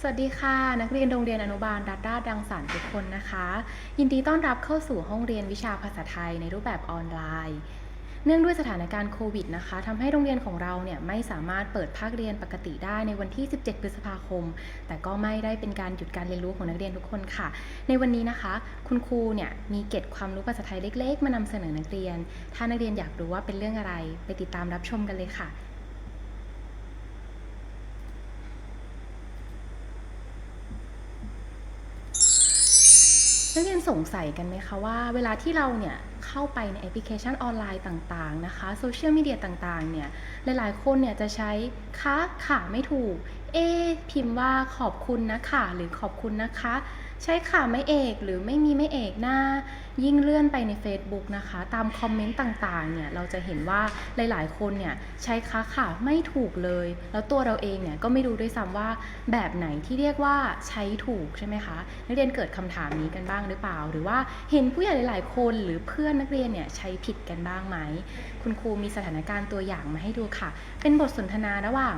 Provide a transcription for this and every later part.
สวัสดีค่ะ นักเรียนโรงเรียนอนุบาลรัตดาดังสรรทุกคนนะคะ ยินดีต้อนรับเข้าสู่ห้องเรียนวิชาภาษาไทยในรูปแบบออนไลน์ เนื่องด้วยสถานการณ์โควิดนะคะทำให้โรงเรียนของเราเนี่ยไม่สามารถเปิดภาคเรียนปกติได้ในวันที่ 17 พฤษภาคม แต่ก็ไม่ได้เป็นการหยุดการเรียนรู้ของนักเรียนทุกคนค่ะ ในวันนี้นะคะ คุณครูเนี่ยมีเก็ดความรู้ภาษาไทยเล็ก ๆ มานำเสนอนักเรียน ถ้านักเรียนอยากรู้ว่าเป็นเรื่องอะไร ไปติดตามรับชมกันเลยค่ะ นักเรียนสงสัยกันไหมคะว่าเวลาที่เราเนี่ยเข้าไปในแอปพลิเคชันออนไลน์ต่างๆนะคะโซเชียลมีเดียต่างๆเนี่ยหลายๆคนเนี่ยจะใช้คะค่ะไม่ถูก เอพิมพ์ว่าขอบคุณนะค่ะหรือขอบคุณนะคะ ใช้ค่ะไม่เอกหรือไม่มีไม่เอกหน้า ยิ่งเลื่อนไปใน Facebook นะคะ ตามคอมเมนต์ต่างๆเนี่ยเราจะเห็นว่าหลายๆ คนเนี่ยใช้คะค่ะไม่ถูกเลย แล้วตัวเราเองเนี่ยก็ไม่รู้ด้วยซ้ำว่าแบบไหนที่เรียกว่าใช้ถูกใช่ไหมคะนักเรียนเกิดคำถามนี้กันบ้างหรือเปล่า หรือว่าเห็นผู้ใหญ่หลาย ๆ คนหรือเพื่อนนักเรียนเนี่ยใช้ผิดกันบ้างไหมคุณครูมีสถานการณ์ตัวอย่างมาให้ดูค่ะ เป็นบทสนทนาระหว่าง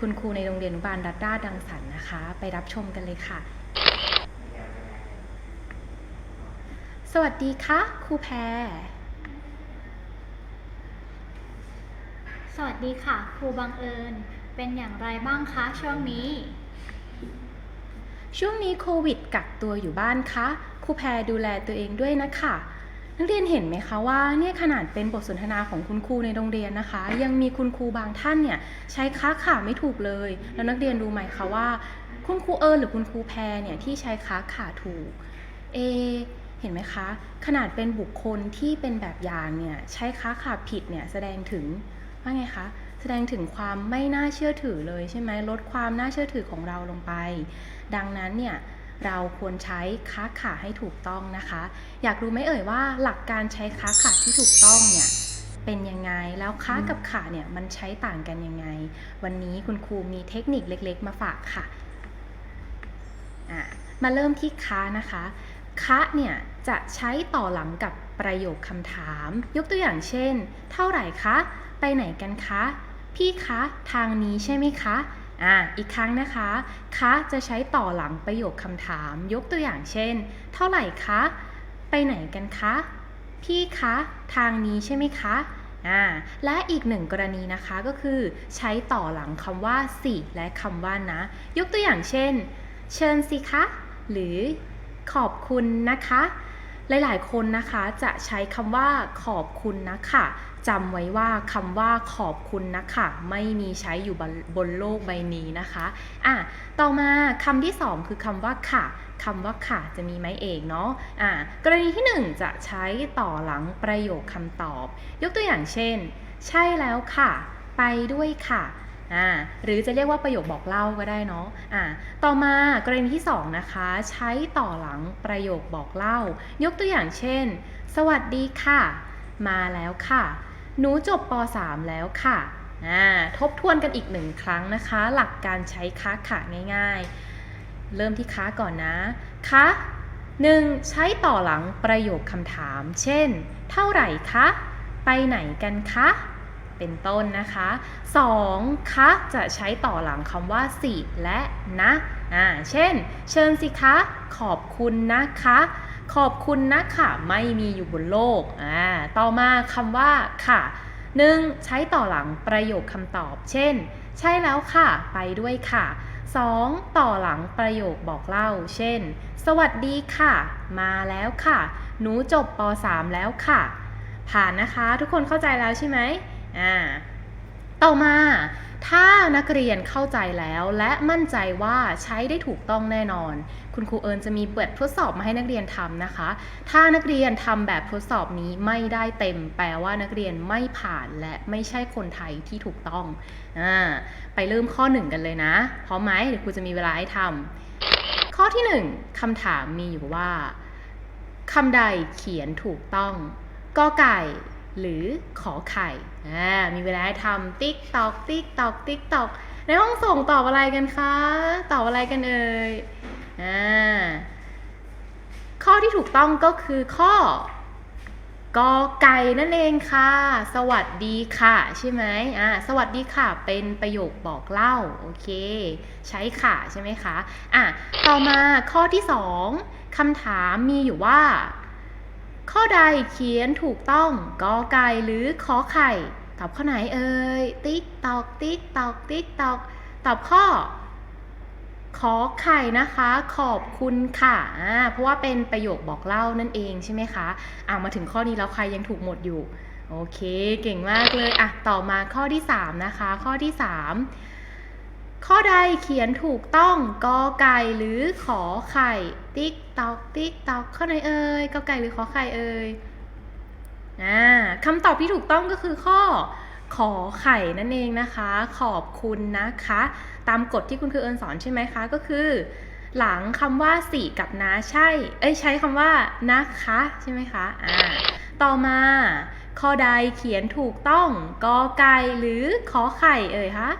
คุณครูในโรงเรียนบาลรัตดาดังสรรค์นะคะ ไปรับชมกันเลยค่ะ ส วัสดีค่ะครูแพร สวัสดีค่ะ ครูบังเอิญ เป็นอย่างไรบ้างคะช่วงนี้ ช่วงนี้โควิดกักตัวอยู่บ้านคะครูแพรดูแลตัวเองด้วยนะคะนักเรียนเห็นไหมคะว่าเนี่ยขนาดเป็นบทสนทนาของคุณครูในโรงเรียนนะคะ ยังมีคุณครูบางท่านเนี่ยใช้ค้าขาไม่ถูกเลย แล้วนักเรียนรู้ไหมคะว่า คุณครูเอิญหรือคุณครูแพรเนี่ยที่ใช้ค้าขาถูก เอ เห็นไหมคะ ขนาดเป็นบุคคลที่เป็นแบบอย่างเนี่ยใช้ค้าขาผิดเนี่ยแสดงถึงว่าไงคะแสดงถึงความไม่น่าเชื่อถือเลยใช่ไหมลดความน่าเชื่อถือของเราลงไป ดังนั้นเนี่ยเราควรใช้ค้าขาให้ถูกต้องนะคะ อยากรู้ไหมเอ่ยว่าหลักการใช้ค้าขาที่ถูกต้องเนี่ยเป็นยังไงแล้วค้ากับขาเนี่ยมันใช้ต่างกันยังไง วันนี้คุณครูมีเทคนิคเล็ก ๆ มาฝากค่ะอะมาเริ่มที่ค้านะคะ คะเนี่ยจะใช้ต่อหลังกับประโยคคำถาม ยกตัวอย่างเช่น เท่าไหร่คะ ไปไหนกันคะ พี่คะ ทางนี้ใช่ไหมคะอ่าอีกครั้งนะคะ คะจะใช้ต่อหลังประโยคคำถาม ยกตัวอย่างเช่น เท่าไหร่คะ ไปไหนกันคะ พี่คะ ทางนี้ใช่ไหมคะอ่าและอีกหนึ่งกรณีนะคะก็คือ ใช้ต่อหลังคำว่าสิและคำว่านะ ยกตัวอย่างเช่น เชิญสิคะ หรือ ขอบคุณนะคะ หลายๆ คนนะคะจะใช้คำว่าขอบคุณนะคะจำไว้ว่าคำว่าขอบคุณนะคะไม่มีใช้อยู่บนบนโลกใบนี้นะคะอะต่อมาคำที่สองคือคำว่าค่ะคำว่าค่ะจะมีไหมเอกเนาะอะกรณีที่หนึ่งจะใช้ต่อหลังประโยคคำตอบ ยกตัวอย่างเช่น ใช่แล้วค่ะ ไปด้วยค่ะ อ่าหรือจะเรียกว่าประโยคบอกเล่าก็ได้เนาะอ่าต่อมากรณีที่ 2 นะคะ ใช้ต่อหลังประโยคบอกเล่า ยกตัวอย่างเช่น สวัสดีค่ะ มาแล้วค่ะ หนูจบป .3 แล้วค่ะอ่าทบทวนกันอีกหนึ่งครั้งนะคะ หลักการใช้ค้าขาง่ายๆ เริ่มที่ค้าก่อนนะคะหนึ่งใช้ต่อหลังประโยคคำถาม เช่น เท่าไหร่คะ ไปไหนกันคะ เป็นต้นนะคะ 2. คะจะใช้ต่อหลังคำว่าสิและนะอ่าเช่น เชิญสิคะ ขอบคุณนะคะ ขอบคุณนะคะไม่มีอยู่บนโลกอ่าต่อมาคำว่าค่ะ 1. ใช้ต่อหลังประโยคคำตอบ เช่น ใช่แล้วค่ะ ไปด้วยค่ะ 2. ต่อหลังประโยคบอกเล่า เช่น สวัสดีค่ะ มาแล้วค่ะ หนูจบป .3 แล้วค่ะ ผ่านนะคะ ทุกคนเข้าใจแล้วใช่ไหม อ่าต่อมา ถ้านักเรียนเข้าใจแล้วและมั่นใจว่าใช้ได้ถูกต้องแน่นอน คุณครูเอิญจะมีแบบทดสอบมาให้นักเรียนทำนะคะ ถ้านักเรียนทำแบบทดสอบนี้ไม่ได้เต็ม แปลว่านักเรียนไม่ผ่านและไม่ใช่คนไทยที่ถูกต้องอไปเริ่มข้อหนึ่งกันเลยนะพร้อมไหมเดี๋ยวครูจะมีเวลาให้ทำข้อที่หนึ่งคำถามมีอยู่ว่าคำใดเขียนถูกต้องกอไก่ หรือขอไข่อ่ามีเวลาทำติ๊กตอกติ๊กตอกติ๊กตอกในห้องส่งตอบอะไรกันคะ ตอบอะไรกันเอ่ยอ่าข้อที่ถูกต้องก็คือข้อกอไก่นั่นเองค่ะ สวัสดีค่ะ ใช่ไหมอ่าสวัสดีค่ะ เป็นประโยคบอกเล่า โอเค ใช้ค่ะ ใช่ไหมคะ อะ ต่อมาข้อที่สองคำถามมีอยู่ว่า ข้อใดเขียนถูกต้องกอไก่หรือขอไข่ ตอบข้อไหนเอ่ย ติ๊กตอกติ๊กตอกติ๊กตอก ตอบข้อ ขอไข่นะคะ ขอบคุณค่ะอ่าเพราะว่าเป็นประโยคบอกเล่านั่นเองใช่ไหมคะ อ่ามาถึงข้อนี้แล้วใครยังถูกหมดอยู่ โอเค เก่งมากเลย อะ ต่อมาข้อที่ 3 นะคะ ข้อที่ 3 ข้อใดเขียนถูกต้องกอไก่หรือขอไข่ ติ๊กตอกติ๊กตอกข้อไหนเอ่ยกอไก่หรือขอไข่เอ่ยอ่าคำตอบที่ถูกต้องก็คือข้อขอไข่นั่นเองนะคะ ขอบคุณนะคะ ตามกฎที่คุณครูเอิญสอนใช่ไหมคะก็คือ หลังคำว่าสี่กับนะใช่ เอ้ยใช้คำว่านะคะใช่ไหมคะอ่าต่อมาข้อใดเขียนถูกต้องกอไก่หรือขอไข่เอ่ยคะ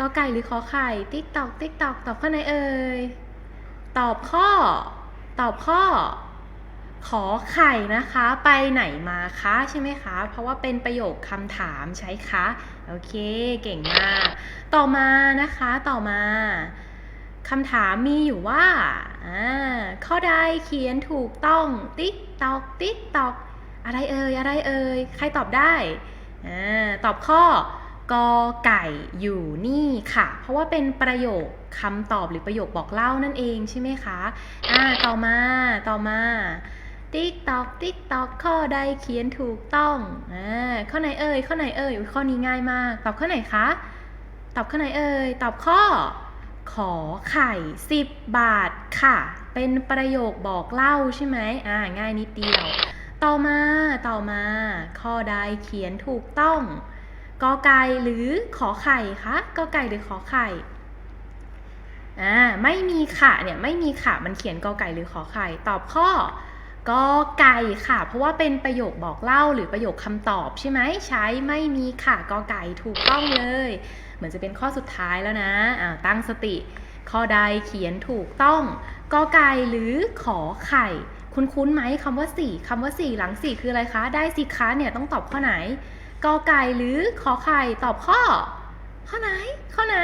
กอไก่หรือขอไข่ ติ๊กตอกติ๊กตอกตอบข้อไหนเอ่ย ตอบข้อ ตอบข้อ ขอไข่นะคะ ไปไหนมาคะใช่ไหมคะ เพราะว่าเป็นประโยคคำถามใช้คะ โอเค เก่งมาก ต่อมานะคะ ต่อมาคำถามมีอยู่ว่า ข้อใดเขียนถูกต้อง ติ๊กตอก ติ๊กตอก อะไรเอ่ย อะไรเอ่ย ใครตอบได้อตอบข้อ กอไก่อยู่นี่ค่ะ เพราะว่าเป็นประโยคคำตอบหรือประโยคบอกเล่านั่นเองใช่ไหมคะ อ่า ต่อมา ต่อมาติ๊กตอกติ๊กตอกข้อใดเขียนถูกต้อง อ่า ข้อไหนเอ่ย ข้อไหนเอ่ย ข้อนี้ง่ายมาก ตอบข้อไหนคะ ตอบข้อไหนเอ่ย ตอบข้อ ขอไข่10บาทค่ะ เป็นประโยคบอกเล่าใช่ไหมอ่า ง่ายนิดเดียว ต่อมา ต่อมา ข้อใดเขียนถูกต้อง กอไก่หรือขอไข่คะกอไก่หรือขอไข่อ่าไม่มีค่ะเนี่ยไม่มีค่ะมันเขียนกอไก่หรือขอไข่ ตอบข้อกอไก่ค่ะ เพราะว่าเป็นประโยคบอกเล่าหรือประโยคคำตอบใช่ไหมใช้ไม่มีค่ะกอไก่ถูกต้องเลย เหมือนจะเป็นข้อสุดท้ายแล้วนะอ่าตั้งสติ ข้อใดเขียนถูกต้องกอไก่หรือขอไข่ คุณคุ้นไหมคำว่าสี่คำว่าสี่หลังสี่คืออะไรคะ ได้สิคะเนี่ยต้องตอบข้อไหน กอไก่หรือขอไข่ตอบข้อ ข้อไหน ข้อไหน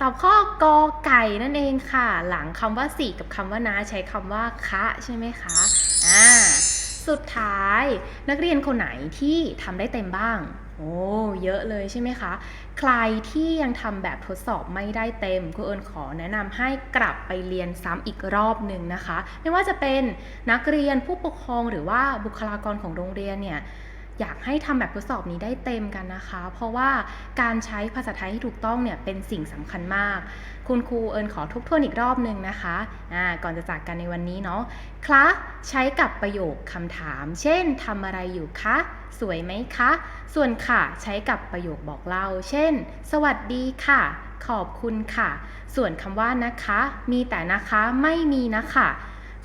ตอบข้อกอไก่นั่นเองค่ะ หลังคำว่าสี่กับคำว่านาใช้คำว่าคะใช่ไหมคะอ่าสุดท้ายนักเรียนคนไหนที่ทำได้เต็มบ้าง โอ้เยอะเลยใช่ไหมคะ ใครที่ยังทำแบบทดสอบไม่ได้เต็มครูเอิญขอแนะนำให้กลับไปเรียนซ้ำอีกรอบหนึ่งนะคะ ไม่ว่าจะเป็นนักเรียนผู้ปกครองหรือว่าบุคลากรของโรงเรียนเนี่ย อยากให้ทำแบบทดสอบนี้ได้เต็มกันนะคะ เพราะว่าการใช้ภาษาไทยให้ถูกต้องเนี่ยเป็นสิ่งสำคัญมาก คุณครูเอิญขอทบทวนอีกรอบหนึ่งนะคะอ่าก่อนจะจากกันในวันนี้เนาะคะใช้กับประโยคคำถาม เช่นทำอะไรอยู่คะ สวยไหมคะ ส่วนค่ะใช้กับประโยคบอกเล่า เช่น สวัสดีค่ะ ขอบคุณค่ะ ส่วนคำว่านะคะ มีแต่นะคะไม่มีนะคะ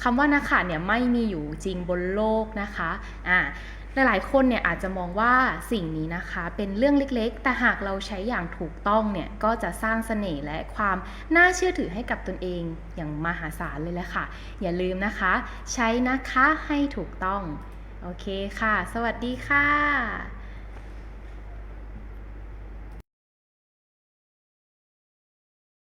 คำว่านะคะเนี่ยไม่มีอยู่จริงบนโลกนะคะอ่า หลายๆ คนเนี่ยอาจจะมองว่าสิ่งนี้นะคะเป็นเรื่องเล็กๆ แต่หากเราใช้อย่างถูกต้องเนี่ยก็จะสร้างเสน่ห์และความน่าเชื่อถือให้กับตนเองอย่างมหาศาลเลยแหละค่ะ อย่าลืมนะคะ ใช้นะคะให้ถูกต้อง โอเคค่ะ สวัสดีค่ะ